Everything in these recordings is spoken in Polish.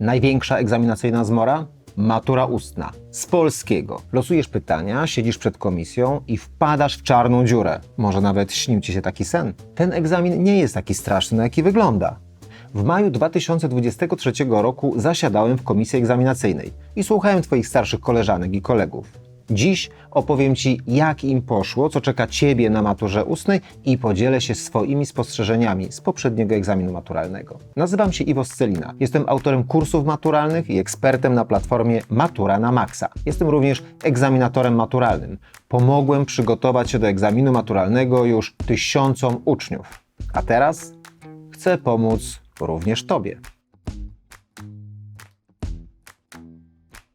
Największa egzaminacyjna zmora? Matura ustna. Z polskiego. Losujesz pytania, siedzisz przed komisją i wpadasz w czarną dziurę. Może nawet śnił ci się taki sen. Ten egzamin nie jest taki straszny, na jaki wygląda. W maju 2023 roku zasiadałem w komisji egzaminacyjnej i słuchałem Twoich starszych koleżanek i kolegów. Dziś opowiem Ci, jak im poszło, co czeka Ciebie na maturze ustnej i podzielę się swoimi spostrzeżeniami z poprzedniego egzaminu maturalnego. Nazywam się Iwo Scelina. Jestem autorem kursów maturalnych i ekspertem na platformie Matura na Maxa. Jestem również egzaminatorem maturalnym. Pomogłem przygotować się do egzaminu maturalnego już tysiącom uczniów. A teraz chcę pomóc również Tobie.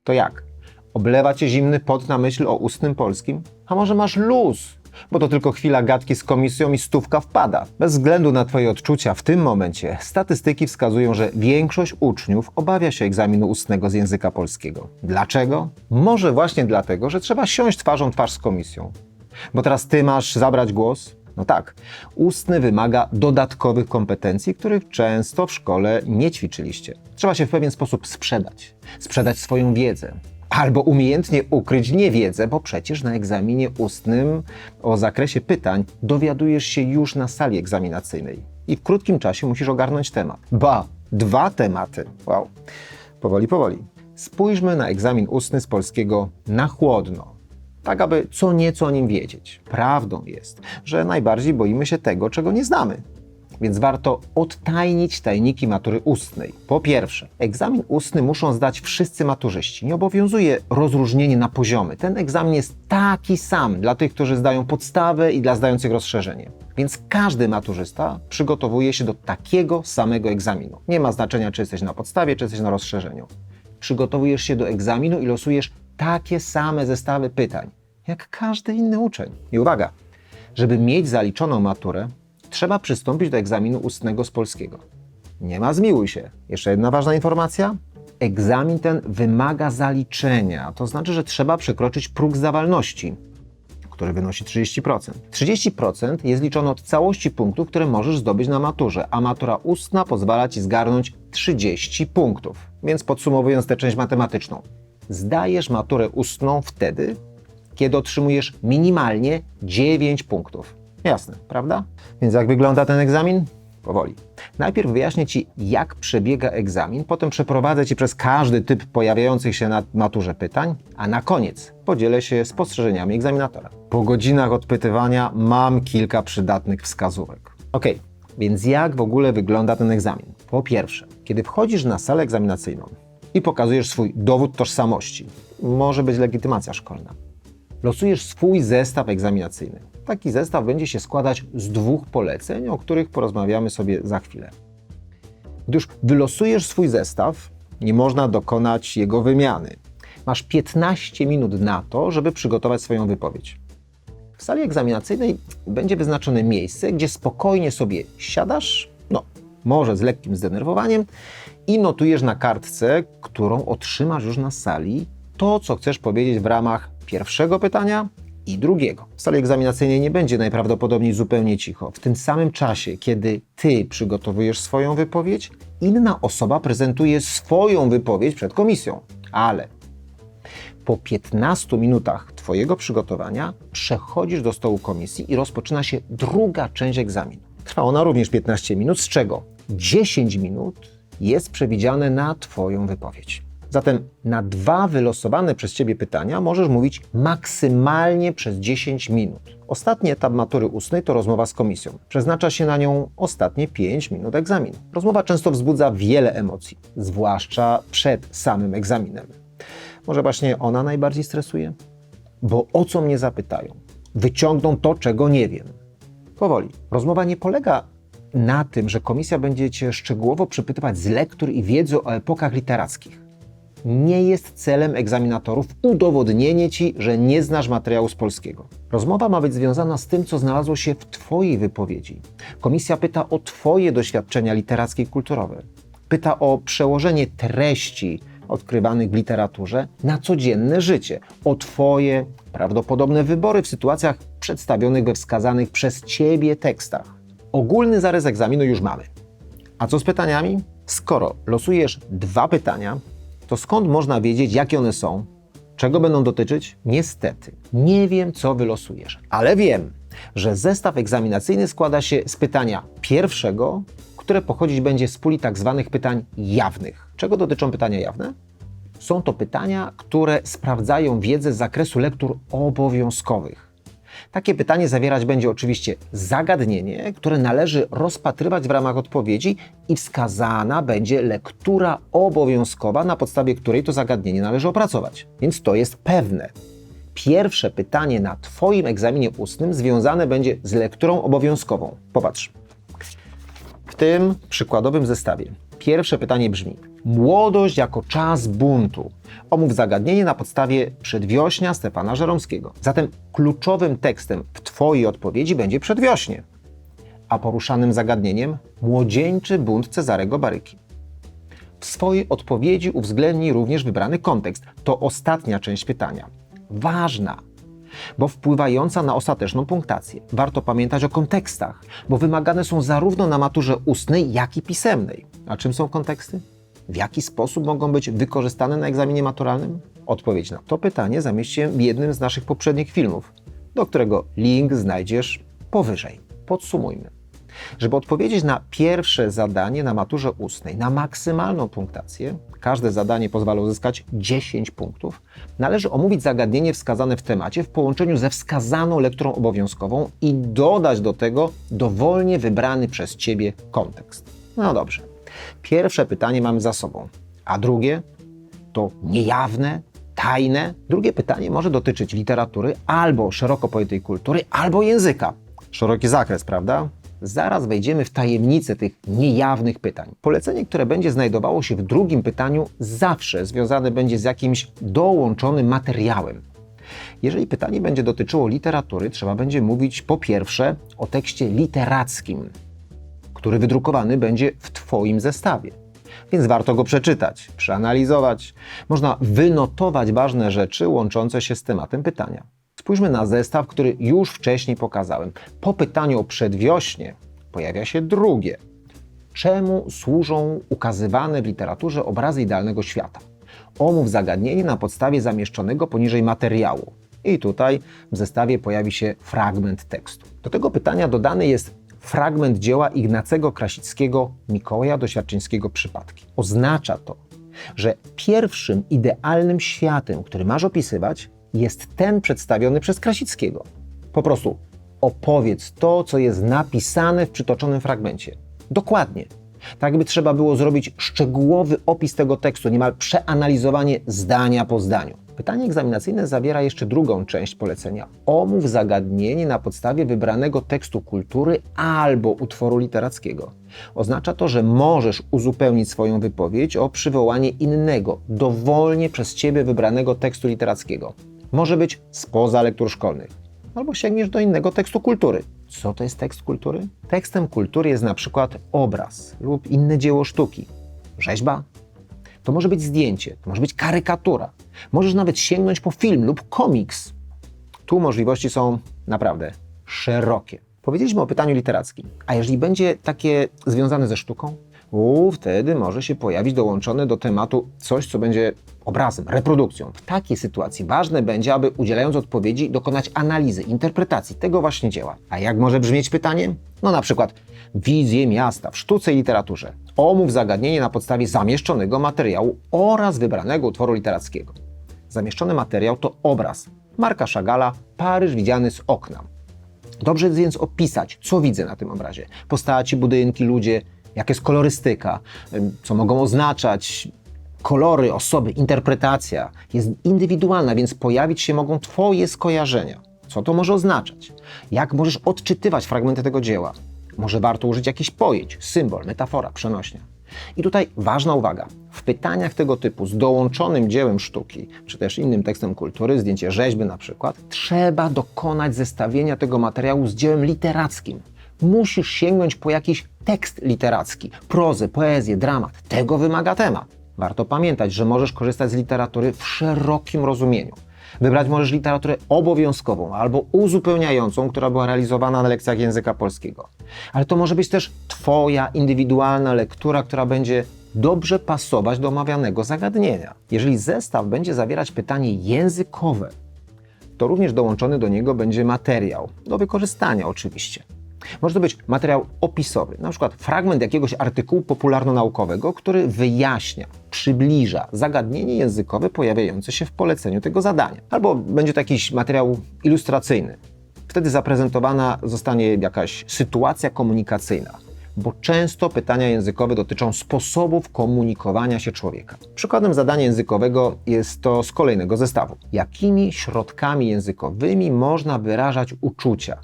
To jak? Oblewa cię zimny pot na myśl o ustnym polskim? A może masz luz? Bo to tylko chwila gadki z komisją i stówka wpada. Bez względu na Twoje odczucia w tym momencie, statystyki wskazują, że większość uczniów obawia się egzaminu ustnego z języka polskiego. Dlaczego? Może właśnie dlatego, że trzeba siąść twarzą w twarz z komisją. Bo teraz Ty masz zabrać głos? No tak, ustny wymaga dodatkowych kompetencji, których często w szkole nie ćwiczyliście. Trzeba się w pewien sposób sprzedać, sprzedać swoją wiedzę. Albo umiejętnie ukryć niewiedzę, bo przecież na egzaminie ustnym o zakresie pytań dowiadujesz się już na sali egzaminacyjnej. I w krótkim czasie musisz ogarnąć temat. Ba, dwa tematy. Wow. Powoli, powoli. Spójrzmy na egzamin ustny z polskiego na chłodno tak aby co nieco o nim wiedzieć. Prawdą jest, że najbardziej boimy się tego, czego nie znamy. Więc warto odtajnić tajniki matury ustnej. Po pierwsze, egzamin ustny muszą zdać wszyscy maturzyści. Nie obowiązuje rozróżnienie na poziomy. Ten egzamin jest taki sam dla tych, którzy zdają podstawę i dla zdających rozszerzenie. Więc każdy maturzysta przygotowuje się do takiego samego egzaminu. Nie ma znaczenia, czy jesteś na podstawie, czy jesteś na rozszerzeniu. Przygotowujesz się do egzaminu i losujesz takie same zestawy pytań, jak każdy inny uczeń. I uwaga, żeby mieć zaliczoną maturę, trzeba przystąpić do egzaminu ustnego z polskiego. Nie ma zmiłuj się. Jeszcze jedna ważna informacja. Egzamin ten wymaga zaliczenia, to znaczy, że trzeba przekroczyć próg zdawalności, który wynosi 30%. 30% jest liczone od całości punktów, które możesz zdobyć na maturze, a matura ustna pozwala Ci zgarnąć 30 punktów. Więc podsumowując tę część matematyczną, zdajesz maturę ustną wtedy, kiedy otrzymujesz minimalnie 9 punktów. Jasne, prawda? Więc jak wygląda ten egzamin? Powoli. Najpierw wyjaśnię Ci, jak przebiega egzamin, potem przeprowadzę Ci przez każdy typ pojawiających się na maturze pytań, a na koniec podzielę się spostrzeżeniami egzaminatora. Po godzinach odpytywania mam kilka przydatnych wskazówek. Ok, więc jak w ogóle wygląda ten egzamin? Po pierwsze, kiedy wchodzisz na salę egzaminacyjną i pokazujesz swój dowód tożsamości, może być legitymacja szkolna, losujesz swój zestaw egzaminacyjny. Taki zestaw będzie się składać z dwóch poleceń, o których porozmawiamy sobie za chwilę. Gdy już wylosujesz swój zestaw, nie można dokonać jego wymiany. Masz 15 minut na to, żeby przygotować swoją wypowiedź. W sali egzaminacyjnej będzie wyznaczone miejsce, gdzie spokojnie sobie siadasz, no, może z lekkim zdenerwowaniem, i notujesz na kartce, którą otrzymasz już na sali, to, co chcesz powiedzieć w ramach pierwszego pytania i drugiego. W sali egzaminacyjnej nie będzie najprawdopodobniej zupełnie cicho. W tym samym czasie, kiedy ty przygotowujesz swoją wypowiedź, inna osoba prezentuje swoją wypowiedź przed komisją. Ale po 15 minutach Twojego przygotowania przechodzisz do stołu komisji i rozpoczyna się druga część egzaminu. Trwa ona również 15 minut, z czego 10 minut jest przewidziane na Twoją wypowiedź. Zatem na dwa wylosowane przez Ciebie pytania możesz mówić maksymalnie przez 10 minut. Ostatni etap matury ustnej to rozmowa z komisją. Przeznacza się na nią ostatnie 5 minut egzaminu. Rozmowa często wzbudza wiele emocji, zwłaszcza przed samym egzaminem. Może właśnie ona najbardziej stresuje? Bo o co mnie zapytają? Wyciągną to, czego nie wiem. Powoli. Rozmowa nie polega na tym, że komisja będzie Cię szczegółowo przypytywać z lektur i wiedzy o epokach literackich. Nie jest celem egzaminatorów udowodnienie Ci, że nie znasz materiału z polskiego. Rozmowa ma być związana z tym, co znalazło się w Twojej wypowiedzi. Komisja pyta o Twoje doświadczenia literackie i kulturowe. Pyta o przełożenie treści odkrywanych w literaturze na codzienne życie, o Twoje prawdopodobne wybory w sytuacjach przedstawionych we wskazanych przez Ciebie tekstach. Ogólny zarys egzaminu już mamy. A co z pytaniami? Skoro losujesz dwa pytania, to skąd można wiedzieć, jakie one są, czego będą dotyczyć? Niestety, nie wiem, co wylosujesz, ale wiem, że zestaw egzaminacyjny składa się z pytania pierwszego, które pochodzić będzie z puli tak zwanych pytań jawnych. Czego dotyczą pytania jawne? Są to pytania, które sprawdzają wiedzę z zakresu lektur obowiązkowych. Takie pytanie zawierać będzie oczywiście zagadnienie, które należy rozpatrywać w ramach odpowiedzi i wskazana będzie lektura obowiązkowa, na podstawie której to zagadnienie należy opracować. Więc to jest pewne. Pierwsze pytanie na Twoim egzaminie ustnym związane będzie z lekturą obowiązkową. Popatrz. W tym przykładowym zestawie pierwsze pytanie brzmi: Młodość jako czas buntu. Omów zagadnienie na podstawie przedwiośnia Stefana Żeromskiego. Zatem kluczowym tekstem w Twojej odpowiedzi będzie przedwiośnie, a poruszanym zagadnieniem młodzieńczy bunt Cezarego Baryki. W swojej odpowiedzi uwzględnij również wybrany kontekst. To ostatnia część pytania. Ważna, bo wpływająca na ostateczną punktację. Warto pamiętać o kontekstach, bo wymagane są zarówno na maturze ustnej, jak i pisemnej. A czym są konteksty? W jaki sposób mogą być wykorzystane na egzaminie maturalnym? Odpowiedź na to pytanie zamieściłem w jednym z naszych poprzednich filmów, do którego link znajdziesz powyżej. Podsumujmy. Żeby odpowiedzieć na pierwsze zadanie na maturze ustnej, na maksymalną punktację, każde zadanie pozwala uzyskać 10 punktów, należy omówić zagadnienie wskazane w temacie w połączeniu ze wskazaną lekturą obowiązkową i dodać do tego dowolnie wybrany przez Ciebie kontekst. No dobrze. Pierwsze pytanie mamy za sobą, a drugie to niejawne, tajne. Drugie pytanie może dotyczyć literatury albo szeroko pojętej kultury, albo języka. Szeroki zakres, prawda? Zaraz wejdziemy w tajemnicę tych niejawnych pytań. Polecenie, które będzie znajdowało się w drugim pytaniu, zawsze związane będzie z jakimś dołączonym materiałem. Jeżeli pytanie będzie dotyczyło literatury, trzeba będzie mówić po pierwsze o tekście literackim, który wydrukowany będzie w Twoim zestawie. Więc warto go przeczytać, przeanalizować. Można wynotować ważne rzeczy łączące się z tematem pytania. Spójrzmy na zestaw, który już wcześniej pokazałem. Po pytaniu o przedwiośnie pojawia się drugie. Czemu służą ukazywane w literaturze obrazy idealnego świata? Omów zagadnienie na podstawie zamieszczonego poniżej materiału. I tutaj w zestawie pojawi się fragment tekstu. Do tego pytania dodany jest fragment dzieła Ignacego Krasickiego Mikołaja Doświadczyńskiego Przypadki. Oznacza to, że pierwszym idealnym światem, który masz opisywać, jest ten przedstawiony przez Krasickiego. Po prostu opowiedz to, co jest napisane w przytoczonym fragmencie. Dokładnie. Tak by trzeba było zrobić szczegółowy opis tego tekstu, niemal przeanalizowanie zdania po zdaniu. Pytanie egzaminacyjne zawiera jeszcze drugą część polecenia. Omów zagadnienie na podstawie wybranego tekstu kultury albo utworu literackiego. Oznacza to, że możesz uzupełnić swoją wypowiedź o przywołanie innego, dowolnie przez Ciebie wybranego tekstu literackiego. Może być spoza lektur szkolnych, albo sięgniesz do innego tekstu kultury. Co to jest tekst kultury? Tekstem kultury jest na przykład obraz lub inne dzieło sztuki, rzeźba. To może być zdjęcie, to może być karykatura. Możesz nawet sięgnąć po film lub komiks. Tu możliwości są naprawdę szerokie. Powiedzieliśmy o pytaniu literackim, a jeżeli będzie takie związane ze sztuką, u, wtedy może się pojawić dołączone do tematu coś, co będzie obrazem, reprodukcją. W takiej sytuacji ważne będzie, aby udzielając odpowiedzi dokonać analizy, interpretacji tego właśnie dzieła. A jak może brzmieć pytanie? No na przykład wizję miasta w sztuce i literaturze. Omów zagadnienie na podstawie zamieszczonego materiału oraz wybranego utworu literackiego. Zamieszczony materiał to obraz Marka Szagala Paryż widziany z okna. Dobrze jest więc opisać, co widzę na tym obrazie. Postaci, budynki, ludzie, jaka jest kolorystyka, co mogą oznaczać, kolory, osoby, interpretacja jest indywidualna, więc pojawić się mogą Twoje skojarzenia. Co to może oznaczać? Jak możesz odczytywać fragmenty tego dzieła? Może warto użyć jakichś pojęć, symbol, metafora, przenośnia. I tutaj ważna uwaga. W pytaniach tego typu z dołączonym dziełem sztuki, czy też innym tekstem kultury, zdjęcie rzeźby na przykład, trzeba dokonać zestawienia tego materiału z dziełem literackim. Musisz sięgnąć po jakiś tekst literacki, prozę, poezję, dramat. Tego wymaga temat. Warto pamiętać, że możesz korzystać z literatury w szerokim rozumieniu. Wybrać możesz literaturę obowiązkową albo uzupełniającą, która była realizowana na lekcjach języka polskiego. Ale to może być też Twoja indywidualna lektura, która będzie dobrze pasować do omawianego zagadnienia. Jeżeli zestaw będzie zawierać pytanie językowe, to również dołączony do niego będzie materiał, do wykorzystania oczywiście. Może to być materiał opisowy, na przykład fragment jakiegoś artykułu popularno-naukowego, który wyjaśnia, przybliża zagadnienie językowe pojawiające się w poleceniu tego zadania. Albo będzie to jakiś materiał ilustracyjny. Wtedy zaprezentowana zostanie jakaś sytuacja komunikacyjna, bo często pytania językowe dotyczą sposobów komunikowania się człowieka. Przykładem zadania językowego jest to z kolejnego zestawu. Jakimi środkami językowymi można wyrażać uczucia?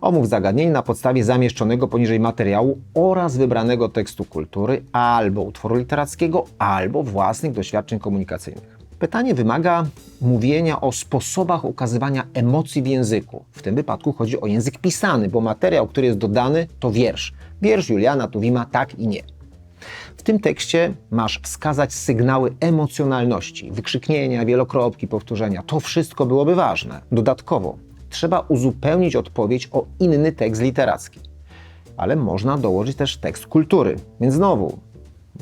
Omów zagadnień na podstawie zamieszczonego poniżej materiału oraz wybranego tekstu kultury albo utworu literackiego, albo własnych doświadczeń komunikacyjnych. Pytanie wymaga mówienia o sposobach ukazywania emocji w języku. W tym wypadku chodzi o język pisany, bo materiał, który jest dodany, to wiersz. Wiersz Juliana Tuwima tak i nie. W tym tekście masz wskazać sygnały emocjonalności, wykrzyknienia, wielokropki, powtórzenia. To wszystko byłoby ważne. Dodatkowo trzeba uzupełnić odpowiedź o inny tekst literacki. Ale można dołożyć też tekst kultury. Więc znowu,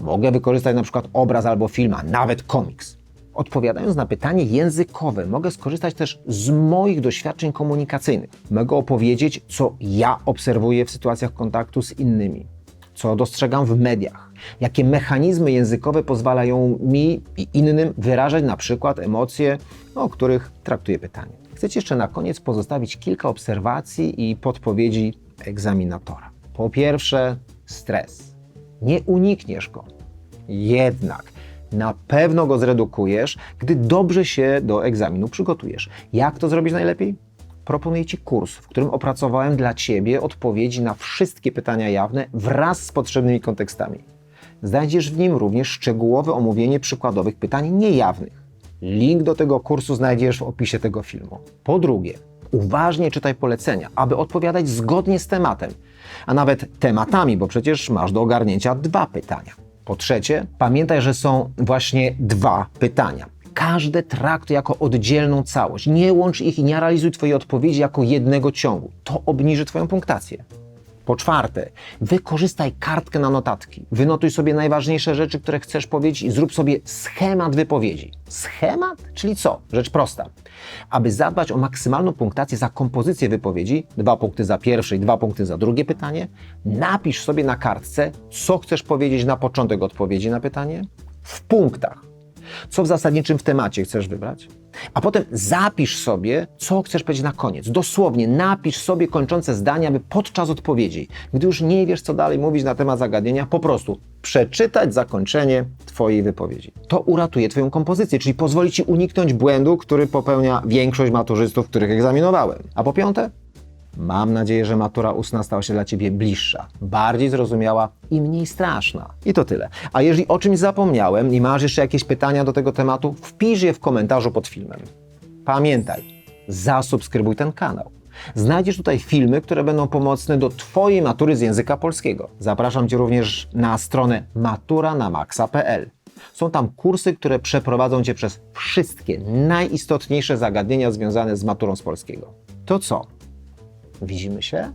mogę wykorzystać na przykład obraz albo film, a nawet komiks. Odpowiadając na pytanie językowe, mogę skorzystać też z moich doświadczeń komunikacyjnych. Mogę opowiedzieć, co ja obserwuję w sytuacjach kontaktu z innymi, co dostrzegam w mediach, jakie mechanizmy językowe pozwalają mi i innym wyrażać na przykład emocje, o których traktuję pytanie. Chcę Ci jeszcze na koniec pozostawić kilka obserwacji i podpowiedzi egzaminatora. Po pierwsze, stres. Nie unikniesz go. Jednak na pewno go zredukujesz, gdy dobrze się do egzaminu przygotujesz. Jak to zrobić najlepiej? Proponuję Ci kurs, w którym opracowałem dla Ciebie odpowiedzi na wszystkie pytania jawne wraz z potrzebnymi kontekstami. Znajdziesz w nim również szczegółowe omówienie przykładowych pytań niejawnych. Link do tego kursu znajdziesz w opisie tego filmu. Po drugie, uważnie czytaj polecenia, aby odpowiadać zgodnie z tematem, a nawet tematami, bo przecież masz do ogarnięcia dwa pytania. Po trzecie, pamiętaj, że są właśnie dwa pytania. Każde traktuj jako oddzielną całość. Nie łącz ich i nie realizuj Twojej odpowiedzi jako jednego ciągu. To obniży Twoją punktację. Po czwarte, wykorzystaj kartkę na notatki. Wynotuj sobie najważniejsze rzeczy, które chcesz powiedzieć i zrób sobie schemat wypowiedzi. Schemat? Czyli co? Rzecz prosta. Aby zadbać o maksymalną punktację za kompozycję wypowiedzi, dwa punkty za pierwsze i dwa punkty za drugie pytanie, napisz sobie na kartce, co chcesz powiedzieć na początek odpowiedzi na pytanie, w punktach co w zasadniczym w temacie chcesz wybrać, a potem zapisz sobie, co chcesz powiedzieć na koniec. Dosłownie napisz sobie kończące zdania, aby podczas odpowiedzi, gdy już nie wiesz, co dalej mówić na temat zagadnienia, po prostu przeczytać zakończenie Twojej wypowiedzi. To uratuje Twoją kompozycję, czyli pozwoli Ci uniknąć błędu, który popełnia większość maturzystów, których egzaminowałem. A po piąte, Mam nadzieję, że matura ustna stała się dla Ciebie bliższa, bardziej zrozumiała i mniej straszna. I to tyle. A jeżeli o czymś zapomniałem i masz jeszcze jakieś pytania do tego tematu, wpisz je w komentarzu pod filmem. Pamiętaj, zasubskrybuj ten kanał. Znajdziesz tutaj filmy, które będą pomocne do Twojej matury z języka polskiego. Zapraszam Cię również na stronę maturanamaxa.pl. Są tam kursy, które przeprowadzą Cię przez wszystkie najistotniejsze zagadnienia związane z maturą z polskiego. To co? Widzimy się?